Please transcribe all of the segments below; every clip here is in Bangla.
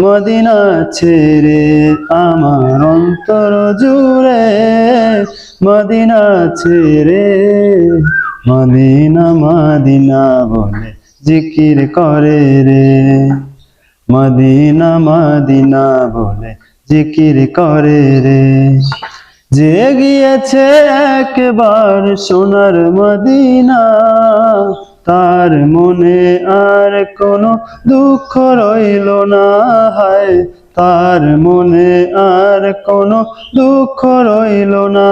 মদিনা ছেড়ে আমার অন্তর জুড়ে, মদিনা ছেড়ে, মদিনা মদিনা বলে জিকির করে রে। মদিনা মদিনা বলে জিকির করে রে। যে গিয়েছে একবার সোনার মদিনা তার মনে আর কোনো দুঃখ রইল না, হায়। তার মনে আর কোনো দুঃখ রইল না।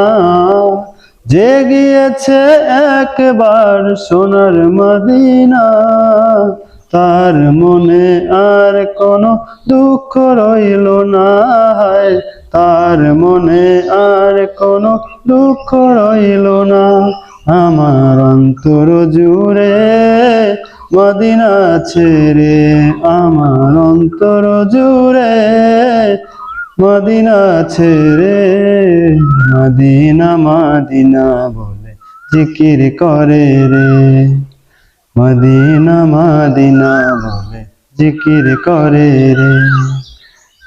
যে গিয়েছে একবার সোনার মদিনা, তার মনে আর কোনো দুঃখ রইল না, হায়। তার মনে আর কোনো দুঃখ রইল না। আমার অন্তর জুড়ে মদিনা ছেড়ে, আমার অন্তর জুড়ে মদিনা ছেড়ে, মদিনা মদিনা বলে জিকির করে রে। মদিনা মদিনা বলে জিকির করে রে।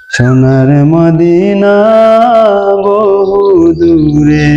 সোনার মদিনা বহু দূরে